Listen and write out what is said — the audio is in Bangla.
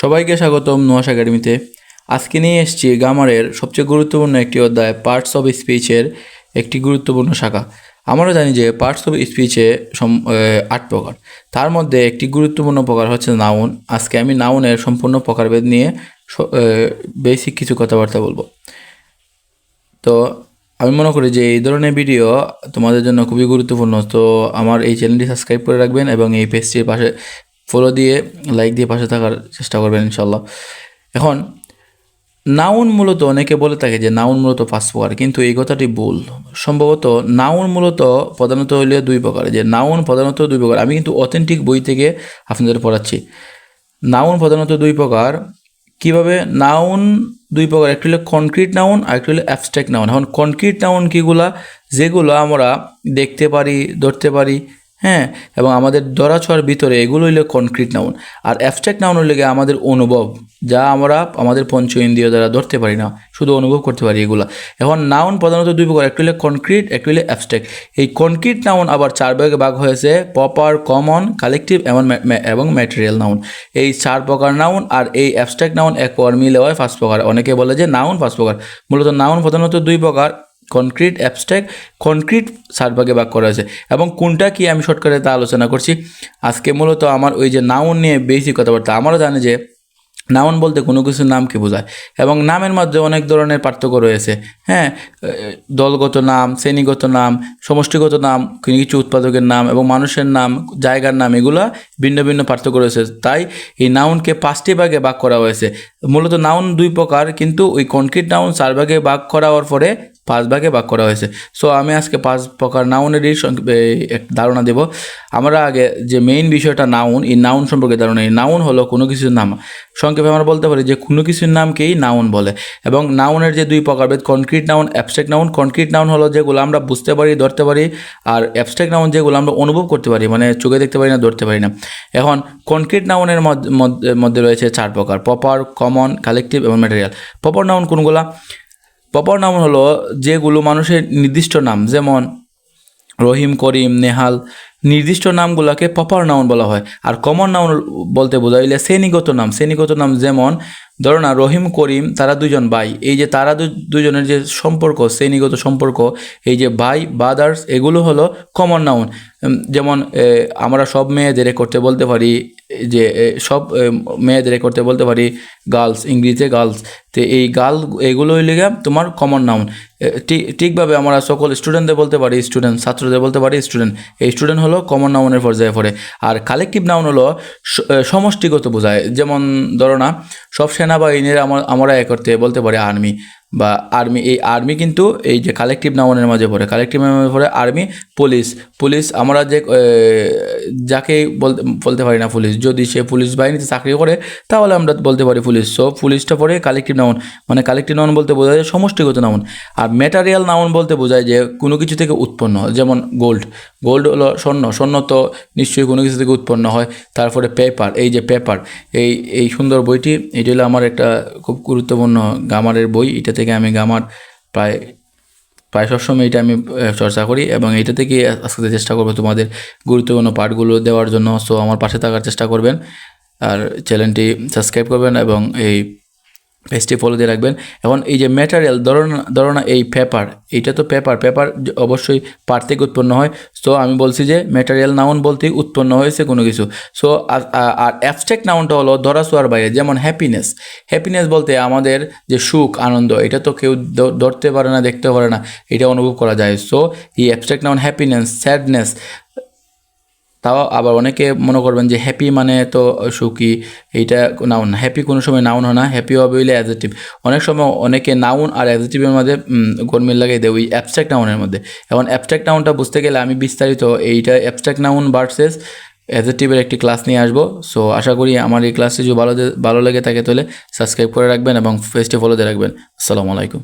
সবাইকে স্বাগতম নোয়াশ একাডেমিতে। আজকে নিয়ে এসেছি গামারের সবচেয়ে গুরুত্বপূর্ণ একটি অধ্যায় পার্টস অফ স্পিচের একটি গুরুত্বপূর্ণ শাখা। আমরা জানি যে পার্টস অফ স্পিচে আট প্রকার। তার মধ্যে একটি গুরুত্বপূর্ণ প্রকার হচ্ছে নাউন আজকে আমি নাউনের সম্পূর্ণ প্রকারভেদ নিয়ে বেসিক কিছু কথাবার্তা বলব। তো আমি মনে করি যে এই ধরনের ভিডিও তোমাদের জন্য খুবই গুরুত্বপূর্ণ। তো আমার এই চ্যানেলটি সাবস্ক্রাইব করে রাখবেন এবং এই পেজটির পাশে ফলো দিয়ে লাইক দিয়ে পাশে থাকার চেষ্টা করবেন ইনশাল্লাহ এখন নাউন মূলত অনেকে বলে থাকে যে নাউন মূলত প্রকার কিন্তু এই কথাটি ভুল। সম্ভবত নাউন মূলত প্রধানত হইলে দুই প্রকার, যে নাউন প্রধানত দুই প্রকার। আমি কিন্তু অথেন্টিক বই থেকে আপনাদের পড়াচ্ছি। নাউন প্রধানত দুই প্রকার। কীভাবে? নাউন দুই প্রকার, একটি হলো কনক্রিট নাউন আর একটি হলো অ্যাবস্ট্রাক্ট নাউন এখন কনক্রিট নাউন কীগুলা যেগুলো আমরা দেখতে পারি, ধরতে পারি হ্যাঁ এবং আমাদের ধরা ছোঁয়ার ভিতরে এগুলো হইলে কনক্রিট নাউন আর অ্যাবস্ট্রাক্ট নাউন হইলে আমাদের অনুভব, যা আমরা আমাদের পঞ্চ ইন্দ্রিয় দ্বারা ধরতে পারি না, শুধু অনুভব করতে পারি এগুলো। এখন নাউন প্রধানত দুই প্রকার, একটু হলে কনক্রিট একটি হলে অ্যাবস্ট্রাক্ট এই কনক্রিট নাউন আবার চার ভাগে ভাগ হয়েছে প্রপার কমন কালেকটিভ এবং এবং ম্যাটেরিয়াল নাউন এই চার প্রকার নাউন আর এই অ্যাবস্ট্রাক্ট নাউন এক মিলে হয় পাঁচ প্রকার। অনেকে বলে যে নাউন পাঁচ প্রকার। মূলত নাউন প্রধানত দুই প্রকার। কনক্রিট অ্যাবস্ট্রাক্ট কনক্রিট চার ভাগে করা হয়েছে। এবং কোনটা কি আমি শর্টকাটে তা আলোচনা করছি। আজকে মূলত আমার ওই যে নাউন নিয়ে বেশি কথাবার্তা, আমারও জানি যে নাউন বলতে কোনো কিছুর নামকে বোঝায়। এবং নামের মধ্যে অনেক ধরনের পার্থক্য রয়েছে। হ্যাঁ দলগত নাম, শ্রেণীগত নাম, সমষ্টিগত নাম, কিছু উৎপাদকের নাম এবং মানুষের নাম, জায়গার নাম, এগুলা ভিন্ন ভিন্ন পার্থক্য রয়েছে। তাই এই নাউনকে পাঁচটি ভাগে ভাগ করা হয়েছে। মূলত নাউন দুই প্রকার, কিন্তু ওই কনক্রিট নাউন চার ভাগে ভাগ করা হওয়ার পরে পাঁচ ভাগে ভাগ করা হয়েছে। সো আমি আজকে পাঁচ প্রকার নাউনেরই ধারণা দেব। আমরা আগে যে মেইন বিষয়টা নাউন এই নাউন সম্পর্কে ধারণা এই নাউন হলো কোনো কিছুর নাম। সংক্ষেপে আমরা বলতে পারি যে কোনো কিছুর নামকেই নাউন বলে। এবং নাউনের যে দুই প্রকারভেদ concrete noun abstract noun concrete noun হলো যেগুলো আমরা বুঝতে পারি, ধরতে পারি, আর অ্যাবস্ট্রাক্ট নাউন যেগুলো আমরা অনুভব করতে পারি মানে চোখে দেখতে পারি না, ধরতে পারি না। এখন কনক্রিট নাউনের মধ্যে রয়েছে চার প্রকার প্রপার কমন কালেকটিভ এবং ম্যাটেরিয়াল প্রপার নাউন কোনগুলা? প্রপার নাম হলো যেগুলো মানুষের নির্দিষ্ট নাম, যেমন রহিম, করিম, নেহাল, নির্দিষ্ট নামগুলোকে প্রপার নাউন বলা হয়। আর কমন নাউন বলতে বোঝা হইলে শ্রেণীগত নাম। শ্রেণীগত নাম যেমন ধরো না, রহিম, করিম, তারা দুজন ভাই। এই যে তারা দুজনের যে সম্পর্ক, শ্রেণীগত সম্পর্ক, এই যে ভাই বাদার্স এগুলো হলো কমন নাউন যেমন আমরা সব মেয়েদের করতে বলতে পারি, যে সব মেয়েদের করতে বলতে পারি গার্লস ইংরেজিতে গার্লস তো এই গার্ল এগুলো হইলে তোমার কমন নাউন ঠিক ঠিকভাবে আমরা সকল স্টুডেন্টদের বলতে পারি স্টুডেন্ট ছাত্রদের বলতে পারি স্টুডেন্ট এই স্টুডেন্ট হলো কমন নাউনের পর্যায়ে পড়ে। আর কালেকটিভ নাউন হলো সমষ্টিগত বোঝায়। যেমন, ধরো না সব সেনাবাহিনীর আমরা এক করতে বলতে পারি আর্মি। বা আর্মি এই আর্মি কিন্তু এই যে কালেকটিভ নাউনের মাঝে পড়ে। কালেকটিভ নাউনের পড়ে আর্মি পুলিশ পুলিশ আমরা যে যাকে বলতে বলতে পারি না পুলিশ যদি সে পুলিশ বাহিনীতে চাকরি করে, তাহলে আমরা বলতে পারি পুলিশ সো পুলিশটা পড়ে কালেকটিভ নাউন মানে কালেকটিভ নাউন বলতে বোঝায় যে সমষ্টিগত নাউন আর ম্যাটারিয়াল নাউন বলতে বোঝায় যে কোনো কিছু থেকে উৎপন্ন। যেমন গোল্ড গোল্ড হলো স্বর্ণ। স্বর্ণ তো নিশ্চয়ই কোনো কিছু থেকে উৎপন্ন হয়। তারপরে পেপার এই যে পেপার এই এই সুন্দর বইটি, এটি হলো আমার একটা খুব গুরুত্বপূর্ণ গামারের বই। এটা থেকে আমি গামার প্রায় প্রায় সবসময় এটা আমি চর্চা করি এবং এটা থেকে আজকে চেষ্টা করব তোমাদের গুরুত্বপূর্ণ পার্টগুলো দেওয়ার জন্য। সো আমার পাশে থাকার চেষ্টা করবেন। আর চ্যানেলটি সাবস্ক্রাইব করবেন এবং এই পেজটি ফলো দিয়ে রাখবেন। এখন এই যে ম্যাটেরিয়াল ধরো না ধরো না এই পেপার এইটা তো পেপার পেপার অবশ্যই পার থেকে উৎপন্ন হয়। সো আমি বলছি যে ম্যাটেরিয়াল নাউন বলতেই উৎপন্ন হয়েছে কোনো কিছু। সো আর অ্যাবস্ট্রাক্ট নাউনটা হলো ধরা ছোঁয়ার বাইরে, যেমন হ্যাপিনেস হ্যাপিনেস বলতে আমাদের যে সুখ, আনন্দ, এটা তো কেউ ধরতে পারে না, দেখতে পারে না, এটা অনুভব করা যায়। সো এই অ্যাবস্ট্রাক্ট নাউন হ্যাপিনেস স্যাডনেস তাও আবার অনেকে মনে করবেন যে হ্যাপি মানে তো সুখী, এইটা নাউন হ্যাপি কোনো সময় নাউন হয় না হ্যাপি হবে হইলে অ্যাজেটিভ অনেক সময় অনেকে নাউন আর অ্যাজেটিভের মধ্যে গরমিল লাগাই দেয় ওই অ্যাবস্ট্রাক্ট নাউনের মধ্যে। এখন অ্যাবস্ট্রাক্ট নাউনটা বুঝতে গেলে আমি বিস্তারিত এইটা অ্যাবস্ট্রাক্ট নাউন ভার্সেস অ্যাজেটিভের একটি ক্লাস নিয়ে আসব। সো আশা করি আমার এই ক্লাসটি যদি ভালো ভালো লেগে থাকে তাহলে সাবস্ক্রাইব করে রাখবেন এবং ফেসটি ফলো দিয়ে রাখবেন। আসসালামু আলাইকুম।